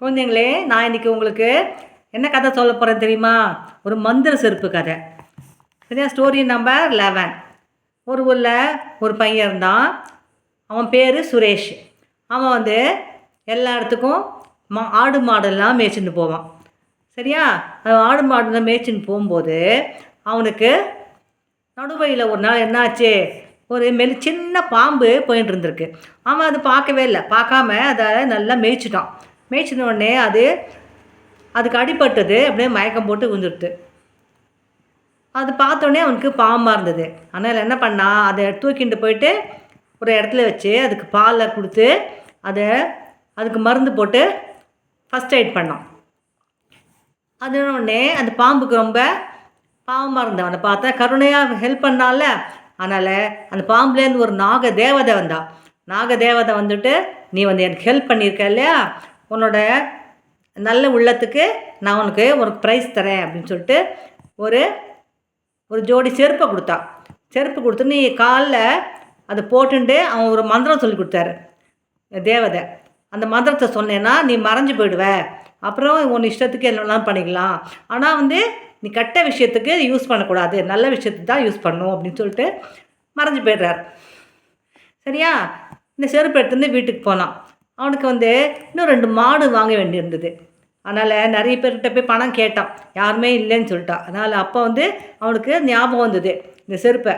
குழந்தைங்களே நான் இன்னைக்கு உங்களுக்கு என்ன கதை சொல்ல போகிறேன் தெரியுமா? ஒரு மந்திர செருப்பு கதை. சரியா? ஸ்டோரி நம்பர் லெவன் ஒரு ஊரில் ஒரு பையன் இருந்தான். அவன் பேர் சுரேஷ். அவன் வந்து எல்லா இடத்துக்கும் மா ஆடு மாடெல்லாம் மேய்ச்சின்னு போவான். சரியா? ஆடு மாடுலாம் மேய்ச்சின்னு போகும்போது அவனுக்கு நடுவையில் ஒரு நாள் என்னாச்சு ஒரு மெலி சின்ன பாம்பு போயின்னு இருந்திருக்கு. அவன் அது பார்க்கவே இல்லை. பார்க்காம அதை நல்லா மேய்ச்சிட்டான். மேய்ச்சின உடனே அது அதுக்கு அடிபட்டது அப்படியே மயக்கம் போட்டு விழுந்துருது அது பார்த்தோன்னே அவனுக்கு பாம்பாக இருந்தது. அதனால் என்ன பண்ணா அதை தூக்கிட்டு போயிட்டு ஒரு இடத்துல வச்சு அதுக்கு பாலை கொடுத்து அதை அதுக்கு மருந்து போட்டு ஃபஸ்ட் எய்ட் பண்ணான். அது உடனே அந்த பாம்புக்கு ரொம்ப பாவமாக இருந்தவன். அவனை பார்த்தா கருணையாக ஹெல்ப் பண்ணால அதனால் அந்த பாம்புலேருந்து ஒரு நாக தேவதை வந்தா. நாக தேவதை வந்துட்டு நீ வந்து எனக்கு ஹெல்ப் பண்ணியிருக்க இல்லையா? உன்னோட நல்ல உள்ளத்துக்கு நான் உனக்கு ஒரு ப்ரைஸ் தரேன் அப்படின்னு சொல்லிட்டு ஒரு ஒரு ஜோடி செருப்பை கொடுத்தா. செருப்பு கொடுத்து நீ காலில் அதை போட்டுண்டு அவன் ஒரு மந்திரம் சொல்லி கொடுத்தாரு. தேவதை அந்த மந்திரத்தை சொன்னேன்னா நீ மறைஞ்சு போயிடுவ. அப்புறம் உன் இஷ்டத்துக்கு என்னெல்லாம் பண்ணிக்கலாம். ஆனால் வந்து நீ கெட்ட விஷயத்துக்கு யூஸ் பண்ணக்கூடாது. நல்ல விஷயத்துக்கு தான் யூஸ் பண்ணும் அப்படின்னு சொல்லிட்டு மறைஞ்சு போயிடுறார். சரியா? இந்த செருப்பு எடுத்துருந்து வீட்டுக்கு போனான். அவனுக்கு வந்து இன்னும் ரெண்டு மாடு வாங்க வேண்டியிருந்தது. அதனால் நிறைய பேர்கிட்ட போய் பணம் கேட்டான். யாருமே இல்லைன்னு சொல்லிட்டான் அதனால் அப்போ வந்து அவனுக்கு ஞாபகம் வந்தது. இந்த செருப்பை.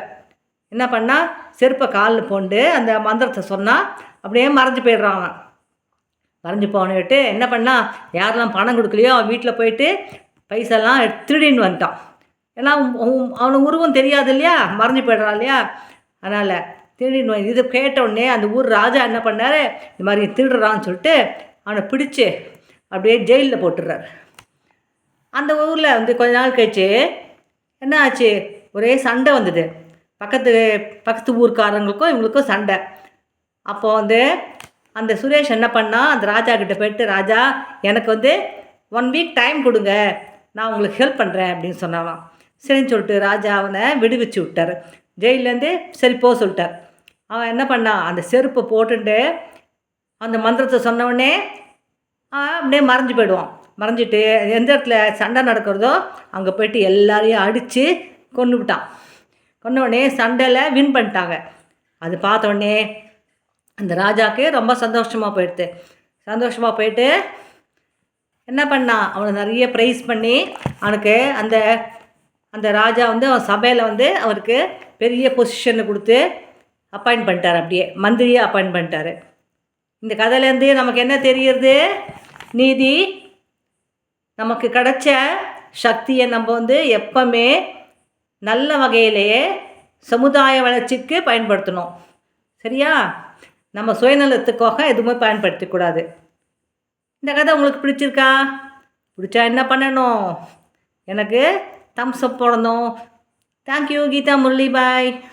என்ன பண்ணா? செருப்பை காலில் போண்டு அந்த மந்திரத்தை சொன்னால் அப்படியே மறைஞ்சு போயிடுறான் அவன். மறைஞ்சு போனவிட்டு என்ன பண்ணால் யாரெல்லாம் பணம் கொடுக்கலையோ அவன் வீட்டில் போயிட்டு பைசெல்லாம் திருடின்னு வந்துட்டான். ஏன்னா அவனுக்கு உருவம் தெரியாது இல்லையா? மறைஞ்சு போயிடுறான் இல்லையா? அதனால் திருடின்னு இது கேட்ட உடனே அந்த ஊர் ராஜா என்ன பண்ணார்? இந்த மாதிரி திருடுறான்னு சொல்லிட்டு அவனை பிடிச்சு அப்படியே ஜெயிலில் போட்டுடுறார். அந்த ஊரில் வந்து கொஞ்ச நாள் கழிச்சு என்ன ஆச்சு? ஒரே சண்டை வந்தது. பக்கத்து பக்கத்து ஊர்க்காரங்களுக்கும் இவங்களுக்கும் சண்டை. அப்போ வந்து அந்த சுரேஷ் என்ன பண்ணா அந்த ராஜா கிட்ட போயிட்டு ராஜா எனக்கு வந்து ஒன் வீக் டைம் கொடுங்க. நான் உங்களுக்கு ஹெல்ப் பண்ணுறேன் அப்படின்னு சொன்னாலாம் சரின்னு சொல்லிட்டு ராஜா அவனை விடுவிச்சு விட்டார். ஜெயிலேருந்து சரி போக சொல்லிட்டார். அவன் என்ன பண்ணான் அந்த செருப்பை போட்டுட்டு அந்த மந்திரத்தை சொன்ன அப்படியே மறைஞ்சு போயிடுவான். மறைஞ்சிட்டு எந்த இடத்துல சண்டை நடக்கிறதோ அங்கே போயிட்டு எல்லாரையும் அடித்து கொண்டு விட்டான். கொண்டவுடனே சண்டையில் வின் பண்ணிட்டாங்க. அது பார்த்த உடனே அந்த ராஜாவுக்கு ரொம்ப சந்தோஷமாக போயிடுது. சந்தோஷமாக போயிட்டு என்ன பண்ணான் அவனை நிறைய ப்ரைஸ் பண்ணி அவனுக்கு அந்த அந்த ராஜா வந்து அவன் சபையில் வந்து அவருக்கு பெரிய பொசிஷனை கொடுத்து அப்பாயிண்ட் பண்ணிட்டார் அப்படியே. மந்திரியை அப்பாயிண்ட் பண்ணிட்டாரு. இந்த கதையிலேருந்து நமக்கு என்ன தெரியுது நீதி. நமக்கு கிடைச்ச சக்தியை நம்ம வந்து எப்பவுமே நல்ல வகையிலேயே சமுதாய வளர்ச்சிக்கு பயன்படுத்தணும். சரியா? நம்ம சுயநலத்துக்காக எதுவுமே பயன்படுத்தக்கூடாது. இந்த கதை உங்களுக்கு பிடிச்சிருக்கா? பிடிச்சா என்ன பண்ணணும்? எனக்கு தம்ஸ் அப் போடணும். தேங்க்யூ கீதா முரளி. பாய்